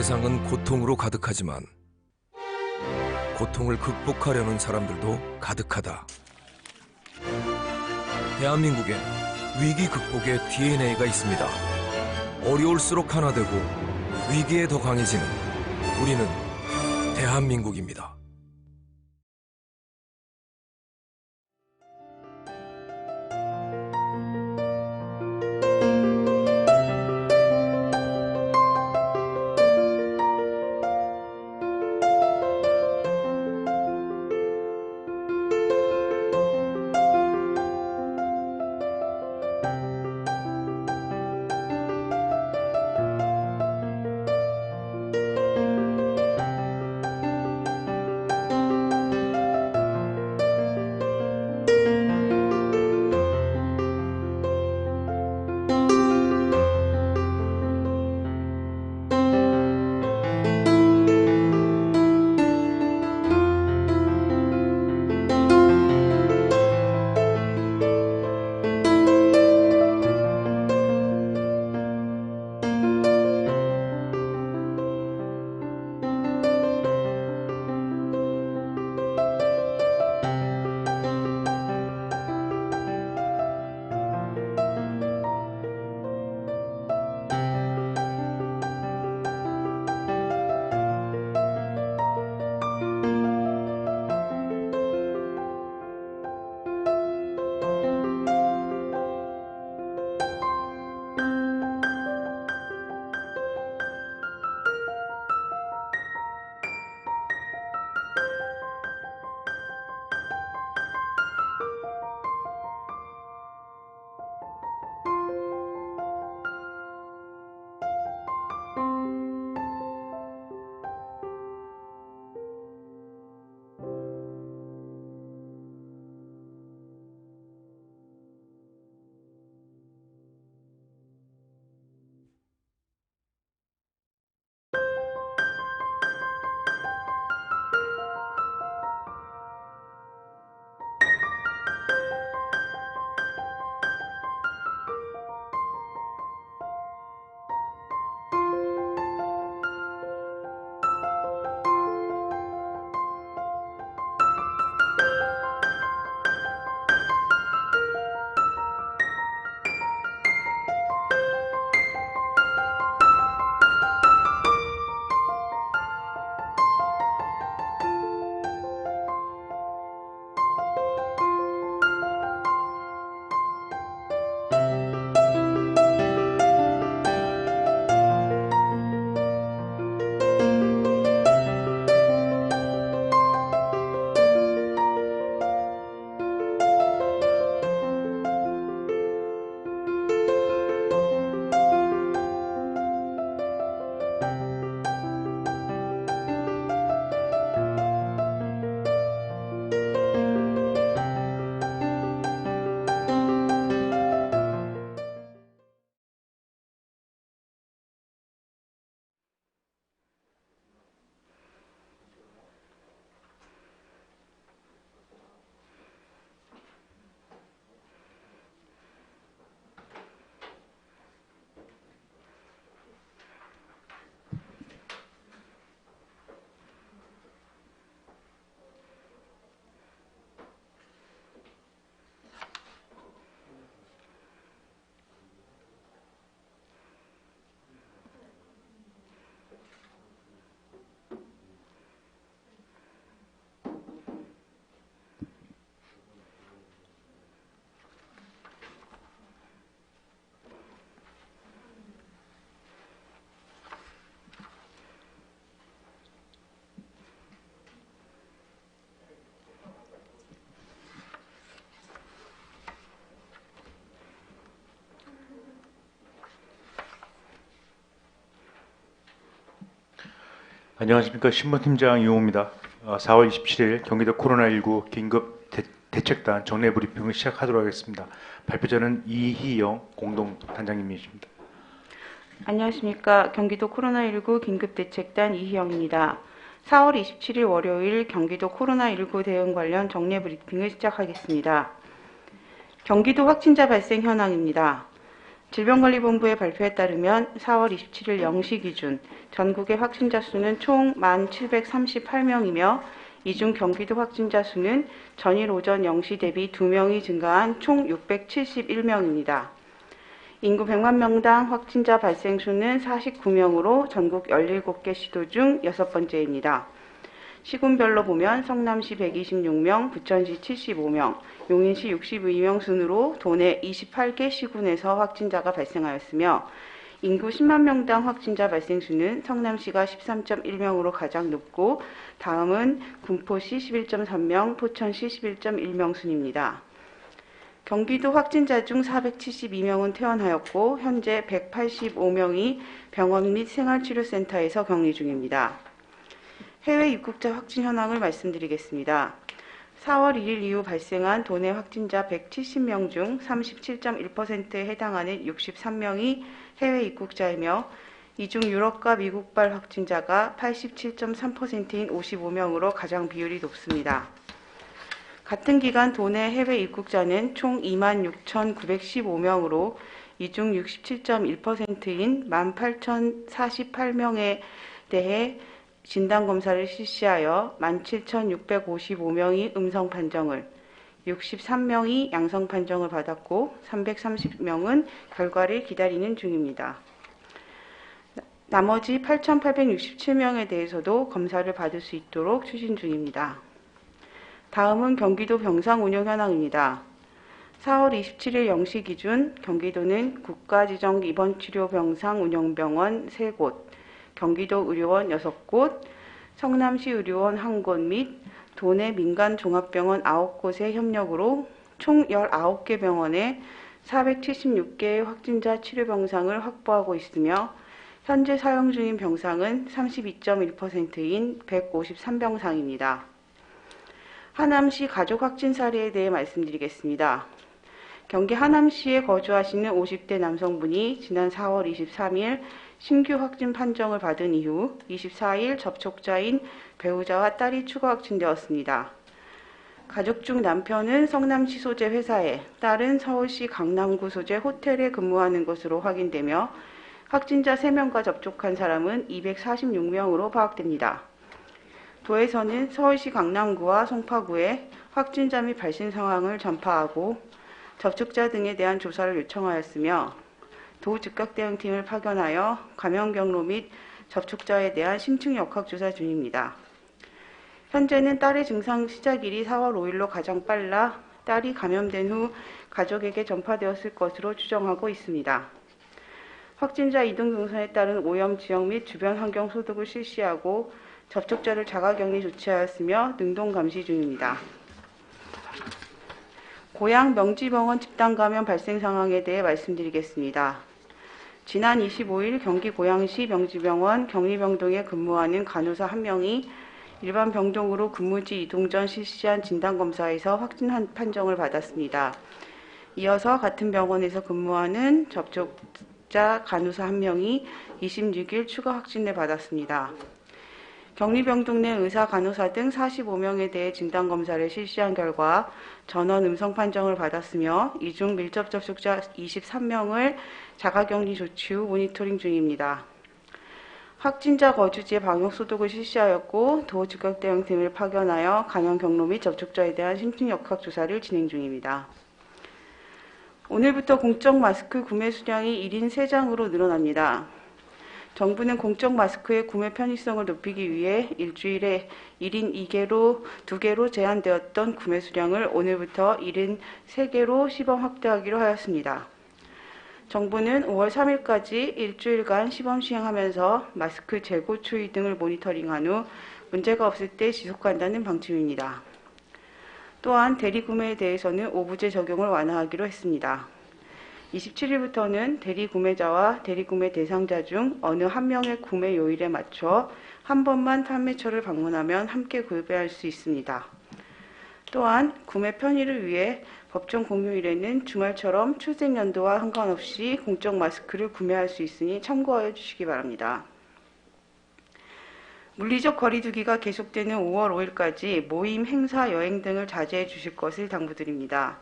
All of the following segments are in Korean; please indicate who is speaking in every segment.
Speaker 1: 세상은 고통으로 가득하지만 고통을 극복하려는 사람들도 가득하다. 대한민국엔 위기 극복의 DNA가 있습니다. 어려울수록 하나 되고 위기에 더 강해지는 우리는 대한민국입니다.
Speaker 2: 안녕하십니까 신문팀장 이용호입니다. 어, 4월 27일 경기도 코로나19 긴급 대, 대책단 정례 브리핑을 시작하도록 하겠습니다. 발표자는 이희영 공동단장님이십니다.
Speaker 3: 안녕하십니까. 경기도 코로나19 긴급 대책단 이희영입니다. 4월 27일 월요일 경기도 코로나19 대응 관련 정례 브리핑을 시작하겠습니다. 경기도 확진자 발생 현황입니다. 질병관리본부의 발표에 따르면 4월 27일 0시 기준 전국의 확진자 수는 총 1,738명이며 이 중 경기도 확진자 수는 전일 오전 0시 대비 2명이 증가한 총 671명입니다. 인구 100만 명당 확진자 발생 수는 49명으로 전국 17개 시도 중 여섯 번째입니다. 시군별로 보면 성남시 126명, 부천시 75명, 용인시 62명 순으로 도내 28개 시군에서 확진자가 발생하였으며 인구 10만 명당 확진자 발생 수는 성남시가 13.1명으로 가장 높고 다음은 군포시 11.3명, 포천시 11.1명 순입니다. 경기도 확진자 중 472명은 퇴원하였고 현재 185명이 병원 및 생활치료센터에서 격리 중입니다. 해외 입국자 확진 현황을 말씀드리겠습니다. 4월 1일 이후 발생한 도내 확진자 170명 중 37.1%에 해당하는 63명이 해외 입국자이며 이중 유럽과 미국발 확진자가 87.3%인 55명으로 가장 비율이 높습니다. 같은 기간 도내 해외 입국자는 총 26,915명으로 이중 67.1%인 18,048명에 대해 진단 검사를 실시하여 17,655명이 음성 판정을, 63명이 양성 판정을 받았고 330명은 결과를 기다리는 중입니다. 나머지 8,867명에 대해서도 검사를 받을 수 있도록 추진 중입니다. 다음은 경기도 병상 운영 현황입니다. 4월 27일 0시 기준 경기도는 국가지정 입원치료 병상 운영병원 3곳, 경기도 의료원 6곳, 성남시 의료원 1곳 및 도내 민간 종합병원 9곳의 협력으로 총 19개 병원에 476개의 확진자 치료 병상을 확보하고 있으며 현재 사용 중인 병상은 32.1%인 153병상입니다. 하남시 가족 확진 사례에 대해 말씀드리겠습니다. 경기 하남시에 거주하시는 50대 남성분이 지난 4월 23일 신규 확진 판정을 받은 이후 24일 접촉자인 배우자와 딸이 추가 확진되었습니다. 가족 중 남편은 성남시 소재 회사에, 딸은 서울시 강남구 소재 호텔에 근무하는 것으로 확인되며 확진자 3명과 접촉한 사람은 246명으로 파악됩니다. 도에서는 서울시 강남구와 송파구에 확진자 및 발생 상황을 전파하고 접촉자 등에 대한 조사를 요청하였으며 도 즉각 대응팀을 파견하여 감염 경로 및 접촉자에 대한 심층 역학 조사 중입니다. 현재는 딸의 증상 시작일이 4월 5일로 가장 빨라 딸이 감염된 후 가족에게 전파되었을 것으로 추정하고 있습니다. 확진자 이동 동선에 따른 오염 지역 및 주변 환경 소독을 실시하고 접촉자를 자가격리 조치하였으며 능동 감시 중입니다. 고양 명지병원 집단 감염 발생 상황에 대해 말씀드리겠습니다. 지난 25일 경기 고양시 명지병원 격리병동에 근무하는 간호사 1명이 일반 병동으로 근무지 이동 전 실시한 진단검사에서 확진 한- 판정을 받았습니다. 이어서 같은 병원에서 근무하는 접촉자 간호사 1명이 26일 추가 확진을 받았습니다. 격리병동 내 의사, 간호사 등 45명에 대해 진단검사를 실시한 결과 전원 음성 판정을 받았으며 이 중 밀접 접촉자 23명을 자가격리 조치 후 모니터링 중입니다. 확진자 거주지의 방역 소독을 실시하였고 도 즉각 대응팀을 파견하여 감염 경로 및 접촉자에 대한 심층 역학 조사를 진행 중입니다. 오늘부터 공적 마스크 구매 수량이 1인 3장으로 늘어납니다. 정부는 공적 마스크의 구매 편의성을 높이기 위해 일주일에 1인 2개로 2개로 제한되었던 구매 수량을 오늘부터 1인 3개로 시범 확대하기로 하였습니다. 정부는 5월 3일까지 일주일간 시범 시행하면서 마스크 재고 추이 등을 모니터링한 후 문제가 없을 때 지속한다는 방침입니다. 또한 대리 구매에 대해서는 오부제 적용을 완화하기로 했습니다. 27일부터는 대리 구매자와 대리 구매 대상자 중 어느 한 명의 구매 요일에 맞춰 한 번만 판매처를 방문하면 함께 구매할 수 있습니다. 또한 구매 편의를 위해 법정 공휴일에는 주말처럼 출생 연도와 상관없이 공적 마스크를 구매할 수 있으니 참고하여 주시기 바랍니다. 물리적 거리두기가 계속되는 5월 5일까지 모임, 행사, 여행 등을 자제해 주실 것을 당부드립니다.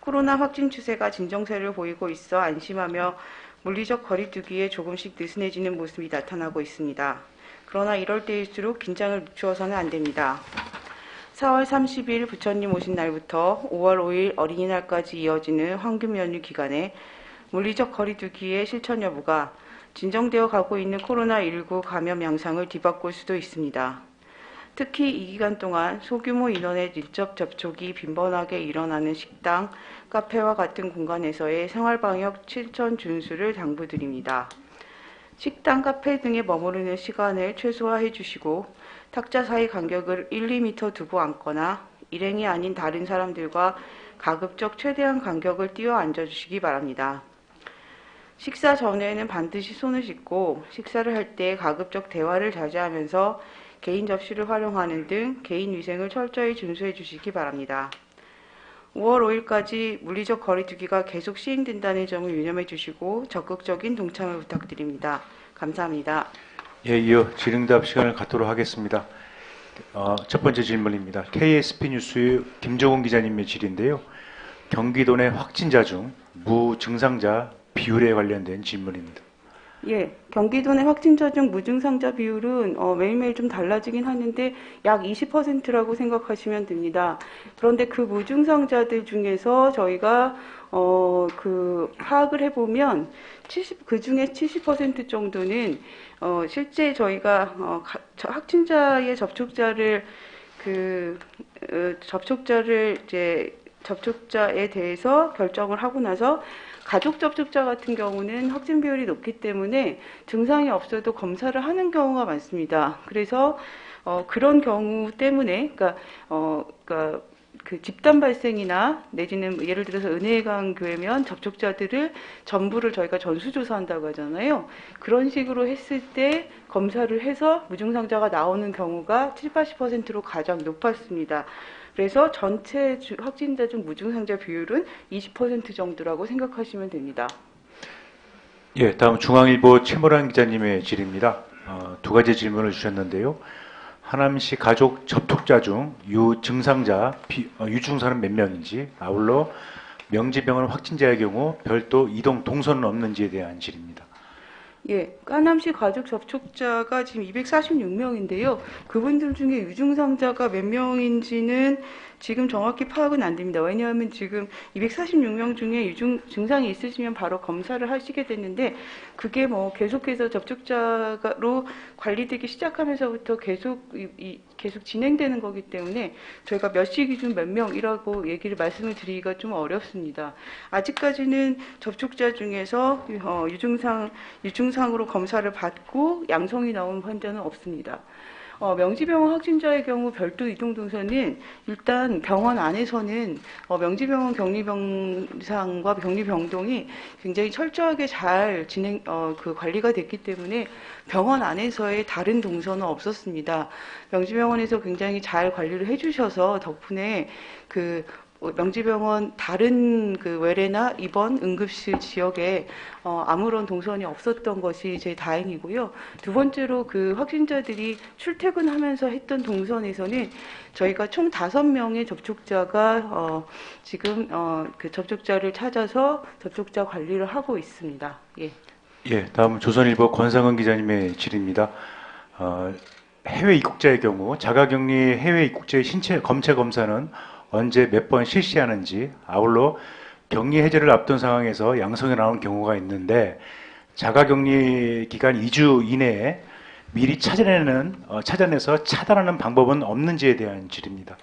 Speaker 3: 코로나 확진 추세가 진정세를 보이고 있어 안심하며 물리적 거리두기에 조금씩 느슨해지는 모습이 나타나고 있습니다. 그러나 이럴 때일수록 긴장을 늦추어서는 안 됩니다. 4월 30일 부처님 오신 날부터 5월 5일 어린이날까지 이어지는 황금 연휴 기간에 물리적 거리두기의 실천 여부가 진정되어 가고 있는 코로나19 감염 양상을 뒤바꿀 수도 있습니다. 특히 이 기간 동안 소규모 인원의 밀접 접촉이 빈번하게 일어나는 식당, 카페와 같은 공간에서의 생활방역 실천 준수를 당부드립니다. 식당, 카페 등에 머무르는 시간을 최소화해 주시고 탁자 사이 간격을 1, 2m 두고 앉거나 일행이 아닌 다른 사람들과 가급적 최대한 간격을 띄워 앉아 주시기 바랍니다. 식사 전에는 반드시 손을 씻고 식사를 할 때 가급적 대화를 자제하면서 개인 접시를 활용하는 등 개인 위생을 철저히 준수해 주시기 바랍니다. 5월 5일까지 물리적 거리두기가 계속 시행된다는 점을 유념해 주시고 적극적인 동참을 부탁드립니다. 감사합니다.
Speaker 2: 예, 이어 질의응답 시간을 갖도록 하겠습니다. 어, 첫 번째 질문입니다. KSP 뉴스 김정훈 기자님의 질인데요. 경기도 내 확진자 중 무증상자 비율에 관련된 질문입니다.
Speaker 3: 예, 경기도 내 확진자 중 무증상자 비율은 어, 매일매일 좀 달라지긴 하는데 약 20%라고 생각하시면 됩니다. 그런데 그 무증상자들 중에서 저희가 어, 그 파악을 해보면 70, 그 중에 70% 정도는 어, 실제 저희가 어, 확진자의 접촉자를 그 어, 접촉자를 이제 접촉자에 대해서 결정을 하고 나서 가족 접촉자 같은 경우는 확진 비율이 높기 때문에 증상이 없어도 검사를 하는 경우가 많습니다. 그래서 어, 그런 경우 때문에 그러니까 어, 그러니까 그 집단 발생이나 내지는 예를 들어서 은혜강 교회면 접촉자들을 전부를 저희가 전수조사한다고 하잖아요. 그런 식으로 했을 때 검사를 해서 무증상자가 나오는 경우가 7, 80%로 가장 높았습니다. 그래서 전체 주- 확진자 중 무증상자 비율은 20% 정도라고 생각하시면 됩니다.
Speaker 2: 예, 다음 중앙일보 최모란 기자님의 질입니다. 어, 두 가지 질문을 주셨는데요. 하남시 가족 접촉자 중 유증상자, 비- 어, 유증사는 몇 명인지, 아울러 명지병원 확진자의 경우 별도 이동 동선은 없는지에 대한 질입니다.
Speaker 3: 예, 까남시 가족 접촉자가 지금 246명인데요. 그분들 중에 유증상자가 몇 명인지는 지금 정확히 파악은 안 됩니다. 왜냐하면 지금 246명 중에 유증 증상이 있으시면 바로 검사를 하시게 됐는데 그게 뭐 계속해서 접촉자로 관리되기 시작하면서부터 계속 이, 이- 계속 진행되는 거기 때문에 저희가 몇 시 기준 몇 명이라고 얘기를 말씀을 드리기가 좀 어렵습니다. 아직까지는 접촉자 중에서 어, 유증상 유증상 으로 검사를 받고 양성이 나온 환자는 없습니다. 어, 명지병원 확진자의 경우 별도 이동 동선은 일단 병원 안에서는 어, 명지병원 격리병상과 격리병동이 굉장히 철저하게 잘 진행 어, 그 관리가 됐기 때문에 병원 안에서의 다른 동선은 없었습니다. 명지병원에서 굉장히 잘 관리를 해주셔서 덕분에 그 어, 명지병원 다른 그 외래나 입원 응급실 지역에 어, 아무런 동선이 없었던 것이 제일 다행이고요. 두 번째로 그 확진자들이 출퇴근하면서 했던 동선에서는 저희가 총 다섯 명의 접촉자가 어, 지금 어, 그 접촉자를 찾아서 접촉자 관리를 하고 있습니다. 예.
Speaker 2: 예, 다음 조선일보 권상은 기자님의 질입니다. 어, 해외 입국자의 경우 자가격리 해외 입국자의 신체 검체 검사는 언제 몇 번 실시하는지 아울러 격리 해제를 앞둔 상황에서 양성이 나오는 경우가 있는데 자가격리 기간 2주 이내에 미리 찾아내는 어, 찾아내서 차단하는 방법은 없는지에 대한 질입니다.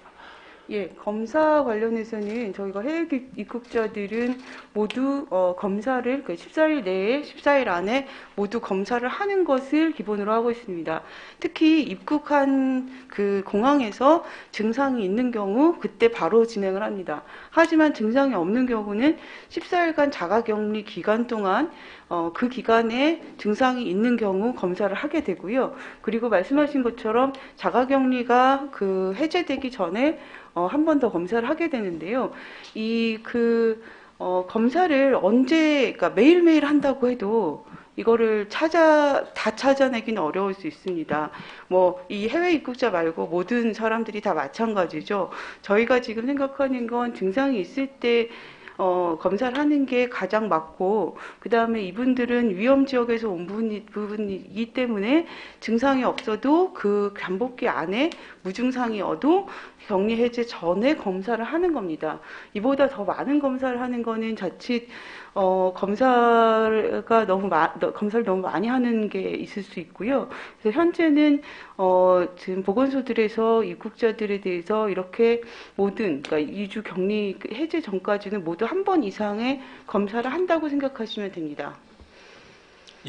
Speaker 3: 예, 검사 관련해서는 저희가 해외 기- 입국자들은 모두 어, 검사를 그 14일 내에 14일 안에 모두 검사를 하는 것을 기본으로 하고 있습니다. 특히 입국한 그 공항에서 증상이 있는 경우 그때 바로 진행을 합니다. 하지만 증상이 없는 경우는 14일간 자가격리 기간 동안 어, 그 기간에 증상이 있는 경우 검사를 하게 되고요. 그리고 말씀하신 것처럼 자가격리가 그 해제되기 전에 어, 한 번 더 검사를 하게 되는데요. 이그 어, 검사를 언제, 그러니까 매일매일 한다고 해도 이거를 찾아, 다 찾아내기는 어려울 수 있습니다. 뭐, 이 해외 입국자 말고 모든 사람들이 다 마찬가지죠. 저희가 지금 생각하는 건 증상이 있을 때 어, 검사를 하는 게 가장 맞고 그 다음에 이분들은 위험 지역에서 온 부분이, 부분이기 때문에 증상이 없어도 그 잠복기 안에 무증상이어도 격리 해제 전에 검사를 하는 겁니다. 이보다 더 많은 검사를 하는 거는 자칫 어, 검사가 너무 마, 너- 검사를 너무 많이 하는 게 있을 수 있고요. 그래서 현재는 어, 지금 보건소들에서 입국자들에 대해서 이렇게 모든 그러니까 2주 격리 해제 전까지는 모두 한 번 이상의 검사를 한다고 생각하시면 됩니다.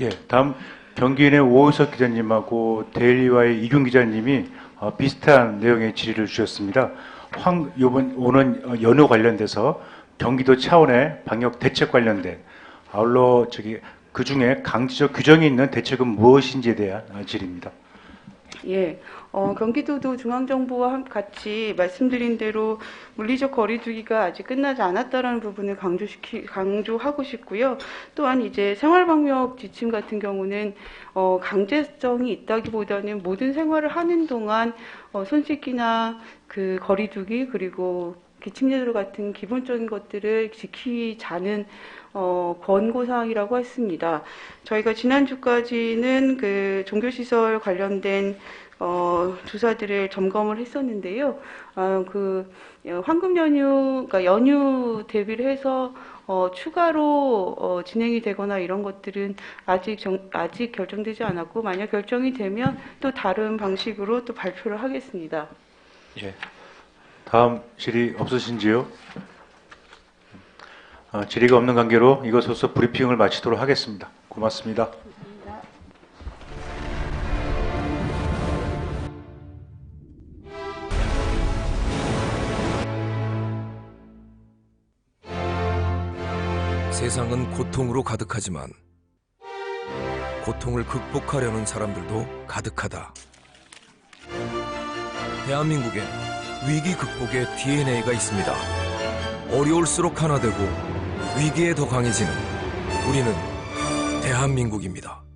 Speaker 2: 예, 다음 경기인의 오우석 기자님하고 데일리와의 이균 기자님이 어, 비슷한 내용의 질의를 주셨습니다. 황 이번 오는 어, 연휴 관련돼서 경기도 차원의 방역 대책 관련된 아울러 저기 그 중에 강제적 규정이 있는 대책은 무엇인지에 대한 어, 질의입니다.
Speaker 3: 예, 어, 경기도도 중앙정부와 함- 같이 말씀드린 대로 물리적 거리두기가 아직 끝나지 않았다라는 부분을 강조시키, 강조하고 싶고요. 또한 이제 생활방역 지침 같은 경우는 어, 강제성이 있다기보다는 모든 생활을 하는 동안 어, 손 씻기나 그 거리두기 그리고 기침제도 같은 기본적인 것들을 지키자는 어, 권고사항이라고 했습니다. 저희가 지난주까지는 그 종교시설 관련된 어, 조사들을 점검을 했었는데요. 아, 그 어, 황금 연휴, 그러니까 연휴 대비를 해서 어, 추가로 어, 진행이 되거나 이런 것들은 아직 정, 아직 결정되지 않았고 만약 결정이 되면 또 다른 방식으로 또 발표를 하겠습니다.
Speaker 2: 예. 다음 질의 없으신지요? 어, 질의가 없는 관계로 이것으로서 브리핑을 마치도록 하겠습니다. 고맙습니다.
Speaker 1: 세상은 고통으로 가득하지만 고통을 극복하려는 사람들도 가득하다. 대한민국에 위기 극복의 DNA가 있습니다. 어려울수록 하나 되고 위기에 더 강해지는 우리는 대한민국입니다.